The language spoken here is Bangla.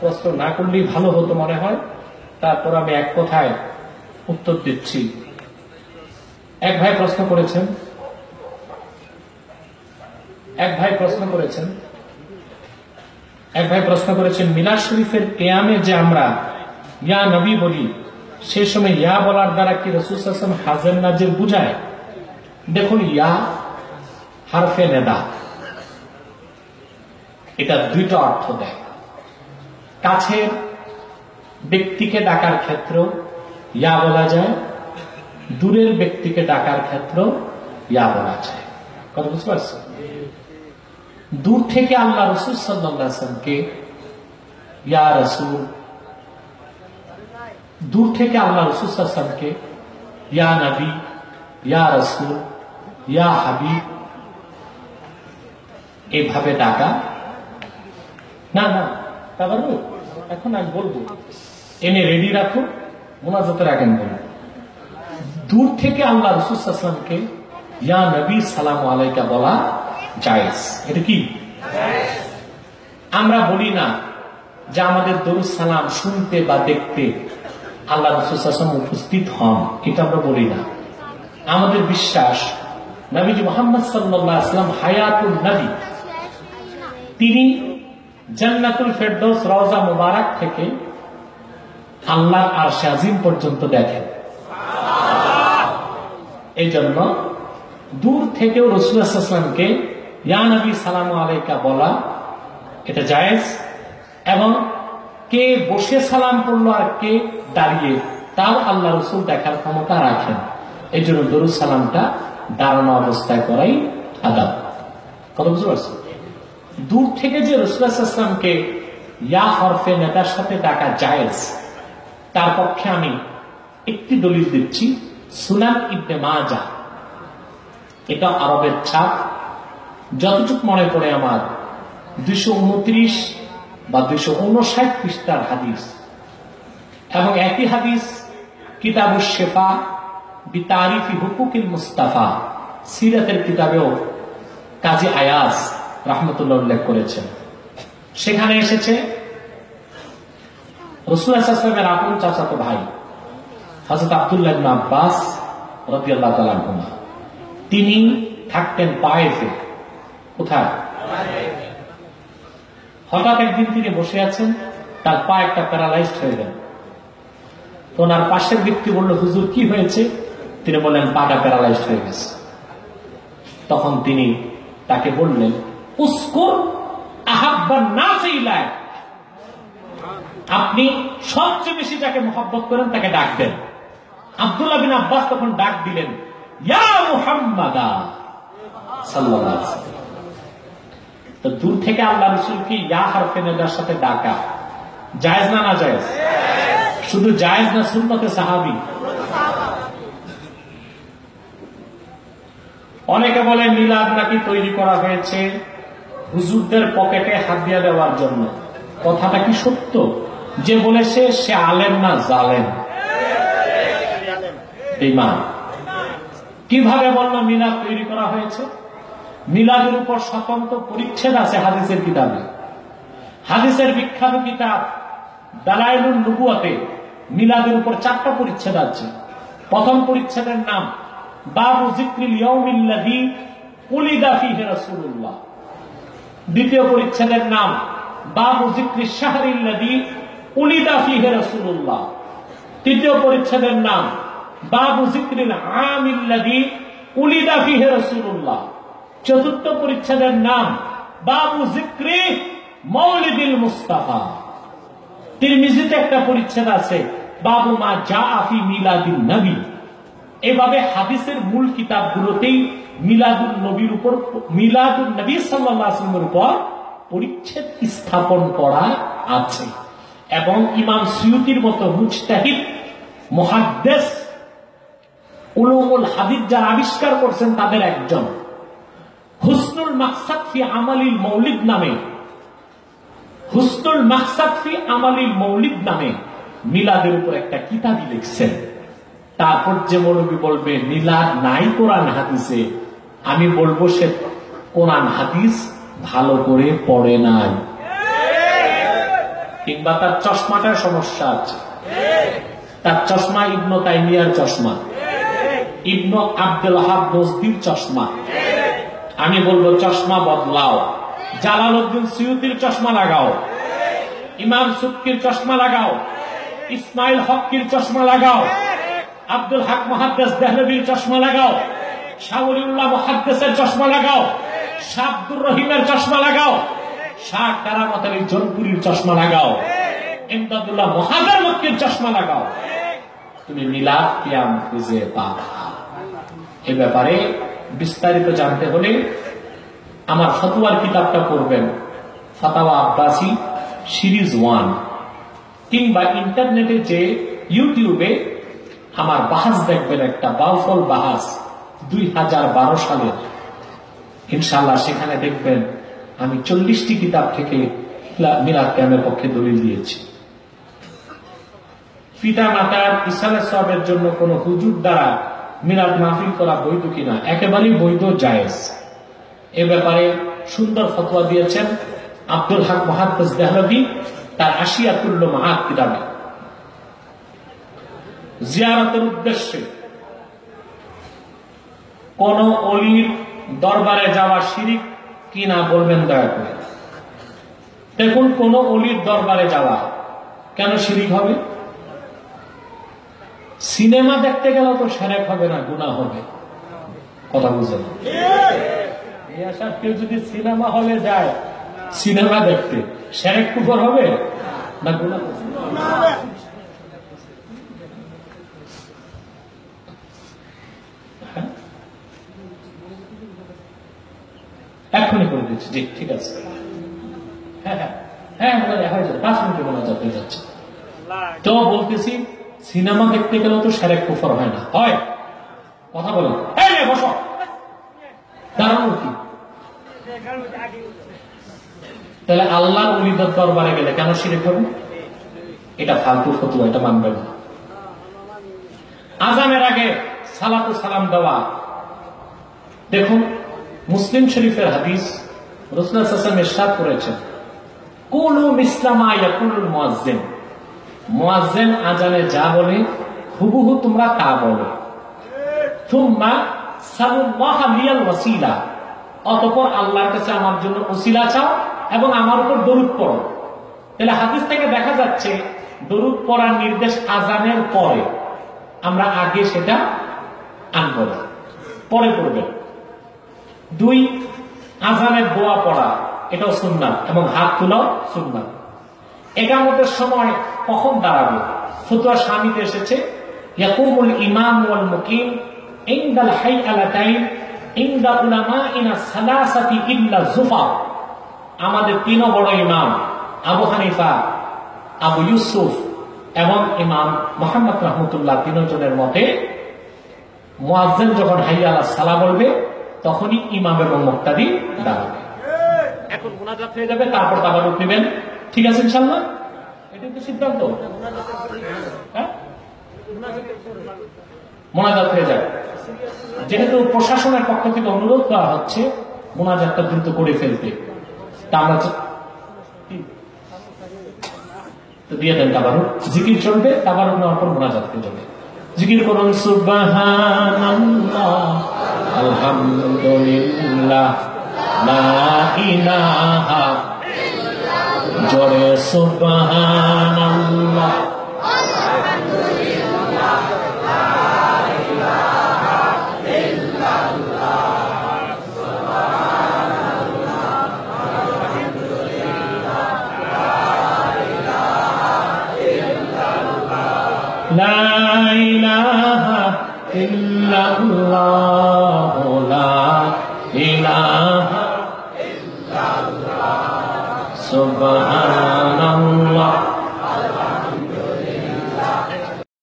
প্রশ্ন না করলেই ভালো হতো মনে হয়। তারপর আমি এক কথায় উত্তর দিচ্ছি। এক ভাই প্রশ্ন করেছেন। এক ভাই প্রশ্ন করেছেন। এক ভাই প্রশ্ন করেছেন, মিলাদ শরীফের কেয়ামে যে আমরা ইয়া নবী বলি, সে সময় ইয়া বলার দ্বারা কি রসুল হাসান হাজের নাজের বুঝায়? দেখুন, ইয়া হারফে নেদা। এটা দুইটা অর্থ দেয়। কাছের ব্যক্তিকে ডাকার ক্ষেত্র, ইয়া বলা যায়, দূরের ব্যক্তিকে ডাকার ক্ষেত্র, ইয়া বলা যায়। কথা বুঝতে পারছেন দূর থেকে আল্লাহ রসুল সাল্লামকে ইয়া রসুল, দূর থেকে আল্লাহ রসুল সাল্লামকে ইয়া নবী, ইয়া রসুল, ইয়া হাবিব এইভাবে ডাকা। না না তা পারব এখন আমি বলব এনে রেডি রাখো মোনাজাতে রাখেন বলব দূর থেকে আল্লাহ রসুলামকে ইয়া নবী, সালাম আলাইকা বলা জায়েজ। এটা কি? আমরা বলি না যে আমাদের দরুদ সালাম শুনতে বা দেখতে আল্লাহ রসুলাম উপস্থিত হন, এটা আমরা বলি না। আমাদের বিশ্বাস, নবীজি মোহাম্মদ সাল্লাহ আসলাম হায়াতুল নবী। তিনি জান্নাতুল ফেরদৌস রওজা মুবারক থেকে আল্লাহ আর শাজিম পর্যন্ত দেখেন। এই জন্য দূর থেকেও রসুলামকে ইয়া নবী, সালাম আলাইকা বলা এটা জায়েজ এবং কে বসে সালাম করল আর কে দাঁড়িয়ে তাও আল্লাহ রসুল দেখার ক্ষমতা রাখেন। এই জন্য দরুদ সালামটা দাঁড়ানো অবস্থায় করাই আদাব। কথা বুঝতে পারছি দূর থেকে যে রসুলামকে ইয়া হরফে নেতার সাথে ডাকা জায়েজ, তার পক্ষে আমি একটি দলিল দিচ্ছি, সুনান ইবনে মাজা এটা আরবের ছাপ। যতটুক মনে পড়ে আমার, দুইশো উনত্রিশ বা দুইশো উনষাট পৃষ্ঠার হাদিস। এবং একই হাদিস কিতাবুল শেফা, বিতারিফি হুকুকিল মুস্তাফা, সিরাতের কিতাবেও কাজী আয়াস রাহমতুল্লাহ উল্লেখ করেছেন। সেখানে এসেছে, রসুল আসলামের আপন চাচাতো ভাই হজরত আবদুল্লাহ আব্বাস রতিয়াল্লাহ তালাহুমা তিনি থাকতেন পায়েফে কোথায়? হঠাৎ একদিন তিনি বসে আছেন, তার পা একটা প্যারালাইজড হয়ে গেল। তো ওনার পাশের ব্যক্তি বলল, হুজুর, কি হয়েছে? তিনি বললেন, পাটা প্যারালাইজড হয়ে গেছে। তখন তিনি তাকে বললেন উস্কুর আহাব্বার না সেইলায় আপনি সবচেয়ে বেশি যাকে মোহাব্বত করেন তাকে ডাক দেন। আবদুল্লাহ বিন আব্বাস তখন ডাক দিলেন তো দূর থেকে আল্লাহ রসুলকে ইয়া সাথে ডাকা? জায়েজ না না জায়েজ? শুধু জায়েজ না সুন্নতে সাহাবি? অনেকে বলে মিলাদ নাকি তৈরি করা হয়েছে? হুজুরদের পকেটে হাত দিয়ে দেওয়ার জন্য। কথাটা কি সত্য? যে বলেছে, সে আলেম না জালেম। ইমান কীভাবে বলল মিলাদ তৈরি করা হয়েছে? মিলাদের উপর স্বতন্ত্র পরিচ্ছেদ আছে হাদিসের কিতাবে। হাদিসের বিখ্যাত কিতাব দালাইলুল নুবুয়াতে মিলাদের উপর চারটা পরিচ্ছেদ আছে। প্রথম পরিচ্ছেদের নাম, বাবু জিক্রিল ইয়ৌমিল্লাদি কুলিদা ফিহে রাসূলুল্লাহ। দ্বিতীয় পরিচ্ছেদের নাম, বাবু জিক্রি শাহরিল্লাদি উলিদা ফিহে রাসূলুল্লাহ। তৃতীয় পরিচ্ছেদের নাম, বাবু জিক্রিল আমিল্লাদি উলিদা ফিহে রাসূলুল্লাহ। চতুর্থ পরিচ্ছেদের নাম, বাবু জিক্রি মৌলিদিল মুস্তাফা। তিরমিজিতে একটা পরিচ্ছেদ আছে, বাবু মা যা আফি মিলাদিন নবী। এভাবে হাদিসের মূল কিতাবগুলোতেই মিলাদুল নবীর উপর মিলাদুল নবী সাল্লামের উপর পরিচ্ছেদ স্থাপন করা আছে। এবং ইমাম সিউতির মতো মুজতাহিদ মহাদ্দেশ উলুমুল হাদিদ যারা আবিষ্কার করছেন তাদের একজন। হুসনুল মাকসাদ ফি আমালিল মৌলিদ নামে। হুসনুল মাকসাদ ফি আমালিল মৌলিদ নামে মিলাদের উপর একটা কিতাবই লিখছেন। তারপর যে মৌলবী বলবে মিলাদ নাই কোরআন হাদিসে। আমি বলব, সে কোরআন হাদিস ভালো করে পড়ে নাই। কিংবা তার চশমাটার সমস্যা আছে। তার চশমা ইবন তাইমিয়ার চশমা। ইবন আব্দুল হাব নজদির চশমা। আমি বলব, চশমা বদলাও। জালাল উদ্দিন সিউতির চশমা লাগাও। ইমাম সুক্কির চশমা লাগাও। ইসমাইল হকির চশমা লাগাও। আব্দুল হক মহাদ্দেস দেহলবির চশমা লাগাও। শাহরিউল্লাহ মহাদ্দেসের চশমা লাগাও। শাহ আব্দুর রহিমের চশমা লাগাও। শাহ কারামত জনপুরীর চশমা লাগাও। ইমদাদুল্লাহ মহাজার মক্কির চশমা লাগাও। তুমি মিলাদ কিয়াম খুঁজে পাবা। এ ব্যাপারে বিস্তারিত জানতে হলে আমার ফতুয়ার কিতাবটা পড়বেন ফাতাওয়া আব্বাসি সিরিজ ওয়ান। কিংবা ইন্টারনেটে যে ইউটিউবে আমার বাহাস দেখবেন একটা বাউফল বাহাজ দুই হাজার বারো সালের। ইনশাল্লাহ সেখানে দেখবেন আমি চল্লিশটি কিতাব থেকে মিলাদ ক্যামের পক্ষে দলিল দিয়েছি। পিতা মাতার ইসালে সবের জন্য কোন হুজুর দ্বারা মিলাদ মাহফিল করা বৈধ কিনা? একেবারেই বৈধ, জায়েজ। এ ব্যাপারে সুন্দর ফতোয়া দিয়েছেন আব্দুল হক মহাদ্দাস দেহলভি, তার আশিয়াতুল্য মাহাত কিতাবে। জিয়ারতের উদ্দেশ্যে কোন অলির দরবারে যাওয়া শিরিক কিনা বলবেন দয়া করে? দেখুন, কোন অলির দরবারে যাওয়া কেন শিরিক হবে? সিনেমা দেখতে গেলে তো সেরেক হবে না গুণা হবে। কথা বুঝেন কেউ যদি সিনেমা হলে যায়, সিনেমা দেখতে, সেরেক কুফর হবে না গুণা এখনই জি ঠিক আছে। হ্যাঁ হ্যাঁ হ্যাঁ তাহলে আল্লাহর উলিদের দরবারে গেলে কেন শিরিক হবে? এটা ফালতু ফতুয়া, এটা মানবেন না। আজানের আগে সালাতু সালাম দেওয়া। দেখুন, মুসলিম শরীফের হাদিস আজানে যা বলে, হুবহু তোমরা তা বলো। অতঃপর আল্লাহর কাছে আমার জন্য ওসিলা চাও এবং আমার উপর দরুদ পড়ো। তাহলে হাদিস থেকে দেখা যাচ্ছে, দরুদ পড়ার নির্দেশ আজানের পরে। আমরা আগে সেটা আনব না। পরে পড়বে দুই আজানের দোয়া পড়া, এটাও সুন্নাত, এবং হাত তোলাও সুন্নাত। একামতের সময় কখন দাঁড়াবে? ফতুয়া স্বামীতে এসেছে, ইয়াকুমুল ইমাম ওয়াল মুকিম ইনদাল হাই আলাতাইন ইনদা উলামা ইনা সালাসাতি ইল্লা জুফা। আমাদের তিন বড় ইমাম, আবু হানিফা, আবু ইউসুফ এবং ইমাম মোহাম্মদ রহমতুল্লাহ, তিনজনের মতে মুয়াজ্জিন যখন হাইয়া আলা সালা বলবে তখনই ইমাম এবং মুক্তাদি দাঁড়াবে। এখন মোনাজাত হয়ে যাবে, তারপর আবার উঠবেন ঠিক আছে ইনশাল্লাহ এটাই তো সিদ্ধান্ত? হ্যাঁ? মোনাজাত হয়ে যাবে। যেহেতু প্রশাসনের পক্ষ থেকে অনুরোধ করা হচ্ছে, মোনাজাতটা দ্রুত করে ফেলতে। তা আমরা তো দিয়ে দেন তাবারু জিকির চলবে তাবারু নেওয়ার পর মোনাজাত হয়ে যাবে। জিকির করুন الحمد لله لا إله جري سبحان إلا الله سبحان الله الحمد لله لا إله إلا الله لا إله illallah la ilaha